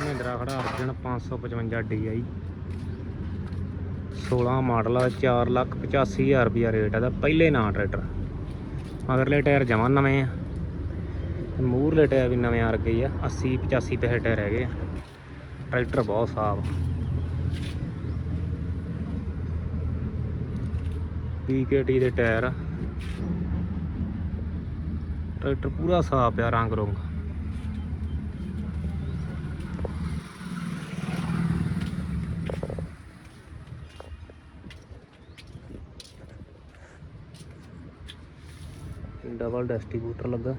ਮਹਿੰਦਰਾ ਖੜਾ Arjan 555 DI 16 model ਆ 4 ਲੱਖ 85 ਹਜ਼ਾਰ ਰੁਪਿਆ ਰੇਟ ਆ ਦਾ ਪਹਿਲੇ ਨਾਂ ਟਰੈਕਟਰ। ਮਗਰਲੇ ਟਾਇਰ ਜਮਾਂ ਨਵੇਂ ਆ। ਤੇ ਮੂਹਰਲੇ ਟਾਇਰ ਵੀ ਨਵੇਂ ਆ ਰਗੇ ਆ 80 85 ਪੈਸੇ ਟਾਇਰ ਹੈਗੇ ਆ। ਟਰੈਕਟਰ ਬਹੁਤ ਸਾਫ਼ ਪੀਕੇਟੀ ਦੇ ਟਾਇਰ ਟਰੈਕਟਰ ਪੂਰਾ ਸਾਫ਼ ਆ ਰੰਗ ਰੁੰਗ ਡਬਲ ਡਿਸਟ੍ਰੀਬਿਊਟਰ ਲੱਗਾ।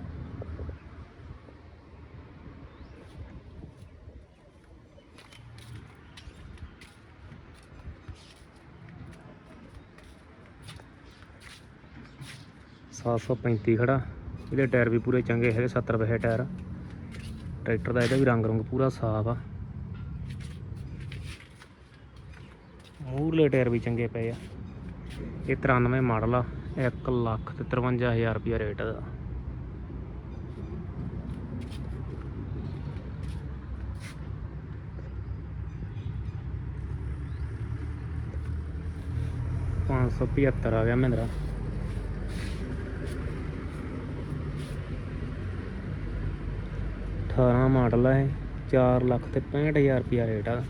ਸੱਤ ਸੌ ਪੈਂਤੀ ਖੜਾ। ਇਹਦੇ ਟਾਇਰ ਵੀ ਪੂਰੇ ਚੰਗੇ ਹੈਗੇ 70 ਪੈਸੇ ਟਾਇਰ। ਟਰੈਕਟਰ ਦਾ ਇਹਦਾ ਵੀ ਰੰਗ ਰੰਗ ਪੂਰਾ ਸਾਫ਼ ਆ। ਮੂਰਲੇ ਟਾਇਰ ਵੀ ਚੰਗੇ ਪਏ ਆ। ਇਹ 93 ਮਾਡਲ ਆ। 1 ਲੱਖ ਤੇ 53000 ਰੁਪਿਆ ਰੇਟ ਦਾ। ਪੰਜ ਸੌ ਪਝੱਤਰ ਆ ਗਿਆ ਮਹਿੰਦਰਾ। ਅਠਾਰਾਂ ਮਾਡਲ ਹੈ ਇਹ 4 ਲੱਖ ਤੇ 65000 ਰੁਪਿਆ ਰੇਟ ਆ।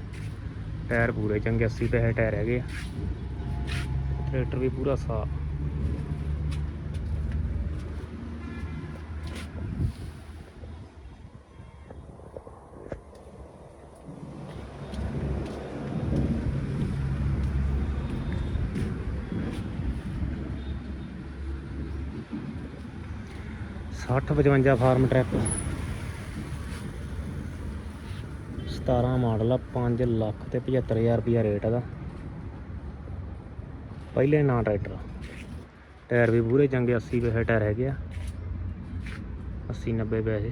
ਟਾਇਰ ਪੂਰੇ ਚੰਗੇ 80 ਪੈਸੇ ਟਾਇਰ ਹੈਗੇ ਆ। ਟਰੈਕਟਰ ਵੀ ਪੂਰਾ ਸਾਫ਼। ਸੱਠ 55 ਫਾਰਮ ਟਰੈਕ। 17 ਮਾਡਲ ਆ 5 ਲੱਖ ਤੇ 75000 ਰੁਪਿਆ ਰੇਟ ਇਹਦਾ। ਪਹਿਲੇ ਨਾਂ ਟਰੈਕਟਰ ਟਾਇਰ ਵੀ ਪੂਰੇ ਚੰਗੇ 80 ਪੈਸੇ ਟਾਇਰ ਹੈਗੇ ਆ। 80 90 ਪੈਸੇ।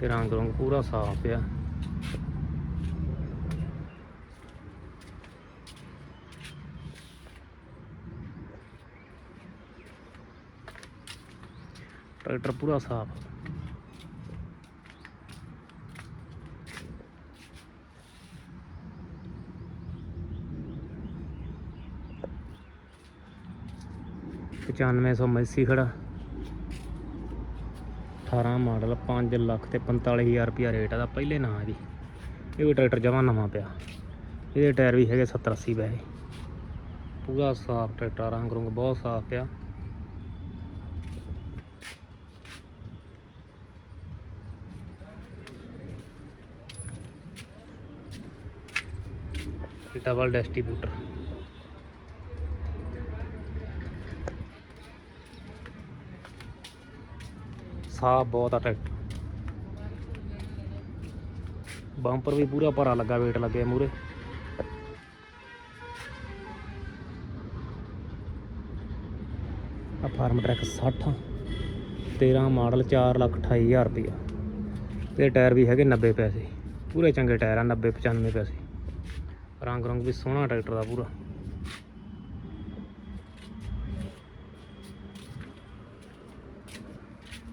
ਤੇ ਰੰਗ ਰੰਗ ਪੂਰਾ ਸਾਫ਼ ਪਿਆ ਟਰੈਕਟਰ ਪੂਰਾ ਸਾਫ਼। ਪਚਾਨਵੇਂ ਸੌ ਮੈਸੀ ਖੜਾ। 18 ਮਾਡਲ 5 ਲੱਖ ਤੇ 45000 ਰੁਪਿਆ ਰੇਟ ਆ ਦਾ ਪਹਿਲੇ ਨਾਂ ਇਹਦੀ ਇਹ ਵੀ ਟਰੈਕਟਰ ਜਮਾ ਨਵਾਂ ਪਿਆ। ਇਹਦੇ ਟਾਇਰ ਵੀ ਹੈਗੇ 70 80 ਪੈਸੇ ਪੂਰਾ ਸਾਫ਼ ਟਰੈਕਟਰ ਰੰਗ ਰੁੰਗ ਬਹੁਤ ਸਾਫ਼ ਪਿਆ। Double distributor. ਸਾਫ਼ ਬਹੁਤ ਆ ਟਰੈਕਟਰ ਬੰਪਰ ਵੀ ਪੂਰਾ ਭਰਾ ਲੱਗਾ ਵੇਟ ਲੱਗੇ ਮੂਰੇ। ਆ ਫਾਰਮ ਟਰੈਕ 60 13 ਮਾਡਲ 4 ਲੱਖ 28000 ਰੁਪਇਆ ਤੇ ਟਾਇਰ ਵੀ ਹੈਗੇ 90 ਪੈਸੇ। ਪੂਰੇ ਚੰਗੇ ਟਾਇਰ ਆ 90 95 ਪੈਸੇ। ਰੰਗ ਰੰਗ ਵੀ ਸੋਹਣਾ ਟਰੈਕਟਰ ਦਾ ਪੂਰਾ।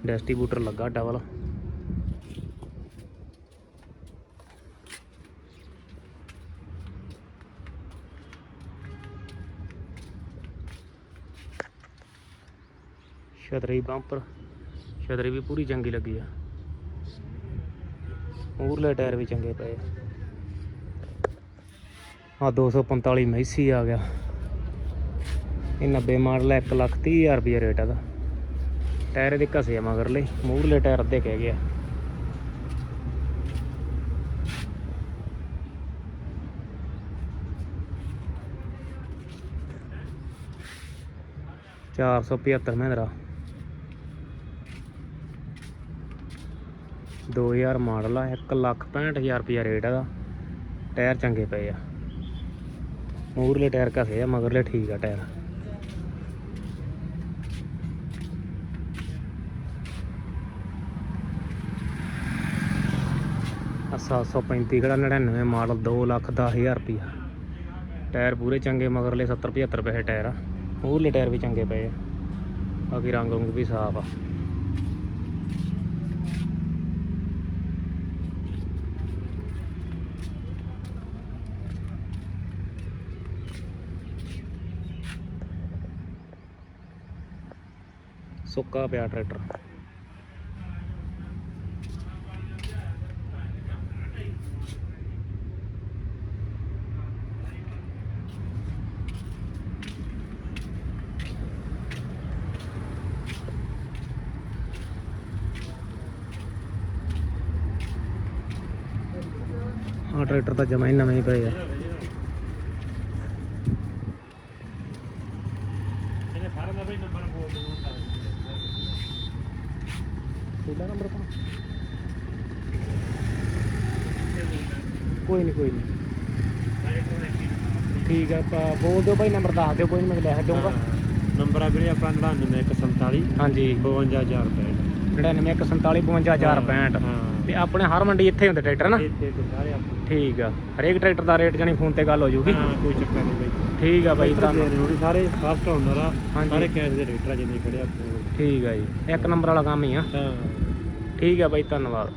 ਡਿਸਟ੍ਰੀਬਿਊਟਰ ਲੱਗਾ ਡਬਲ। ਛਤਰੀ ਬੰਪਰ, ਛਤਰੀ ਵੀ ਪੂਰੀ ਚੰਗੀ ਲੱਗੀ ਆ। ਮੂਰਲੇ ਟਾਇਰ ਵੀ ਚੰਗੇ ਪਏ ਆ। ਆ 245 ਮੈਸੀ ਆ ਗਿਆ। ਇਹ 90 ਮਾਡਲ 1 ਲੱਖ 30 ਹਜ਼ਾਰ ਰੁਪਏ ਰੇਟ ਇਹਦਾ। ਟਾਇਰ ਦੇ ਘਸੇ ਆ ਮਗਰਲੇ, ਮੂਹਰਲੇ ਟਾਇਰ ਅੱਧੇ ਕਹਿ ਗਿਆ। ਚਾਰ ਸੌ ਪਝੱਤਰ ਮਹਿੰਦਰਾ। 2000 ਮਾਡਲ ਆ 1 ਲੱਖ 65000 ਰੁਪਿਆ ਰੇਟ ਇਹਦਾ। ਟਾਇਰ ਚੰਗੇ ਪਏ ਆ। ਮੂਹਰਲੇ ਟਾਇਰ ਘਸੇ ਆ, ਮਗਰਲੇ ਠੀਕ ਆ ਟਾਇਰ। ਆ 735 ਕਿਹੜਾ 99 ਮਾਡਲ 2 ਲੱਖ 10000 ਰੁਪਿਆ ਟਾਇਰ ਪੂਰੇ ਚੰਗੇ, ਮਗਰਲੇ 70 75 ਪੈਸੇ ਟਾਇਰ ਆ। ਮੂਹਰਲੇ ਟਾਇਰ ਵੀ ਚੰਗੇ ਪਏ ਆ। ਬਾਕੀ ਰੰਗ ਰੁੰਗ ਵੀ ਸਾਫ਼ ਆ। ਸੁੱਕਾ ਪਿਆ ਟਰੈਕਟਰ। ਆ ਟਰੈਕਟਰ ਤਾਂ ਜਮਾ ਹੀ ਨਵੇਂ ਹੀ ਪਏ ਆ ਇਹਨੇ ਸਾਰਾ ਦਾ ਵੀ ਨੰਬਰ ਬੋਲ ਦਿੰਦਾ ਕਿਹੜਾ ਨੰਬਰ ਪਾ ਕੋਈ ਨਹੀਂ ਕੋਈ ਨਹੀਂ ਠੀਕ ਆ ਪਾ- ਬੋਲ ਦਿਓ ਭਾਈ ਨੰਬਰ ਦੱਸ ਦਿਓ ਕੋਈ ਨਹੀਂ ਮੈਂ ਲਿਖ ਦਊਂਗਾ। ਨੰਬਰ ਆ ਵੀਰੇ ਆਪਣਾ 99147 ਹਾਂਜੀ। 52000 ਰੁਪਏ 9947455065 ਹਾਂ। ਤੇ ਆਪਣੇ ਹਰ ਮੰਡੀ ਇੱਥੇ ਹੁੰਦੇ ਟਰੈਕਟਰ ਨਾ? ਇੱਥੇ ਤੇ ਸਾਰੇ ਆਪਣੇ। ਠੀਕ ਆ। ਹਰੇਕ ਟਰੈਕਟਰ ਦਾ ਰੇਟ ਜਾਨੀ ਫੋਨ ਤੇ ਗੱਲ ਹੋ ਜੂਗੀ। ਹਾਂ ਕੋਈ ਚੱਕਰ ਨਹੀਂ ਬਾਈ। ਠੀਕ ਆ ਬਾਈ ਹੋਣੇ ਸਾਰੇ ਫਸਟ ਆ। ਹਾਂਜੀ। ਸਾਰੇ ਕੈਸ਼ ਦੇ ਰੇਟਰ ਜਿੰਨੇ ਖੜੇ ਆ। ਠੀਕ ਆ ਜੀ। ਇੱਕ ਨੰਬਰ ਵਾਲਾ ਕੰਮ ਹੀ ਆ। ਹਾਂ। ਠੀਕ ਹੈ ਬਾਈ ਧੰਨਵਾਦ।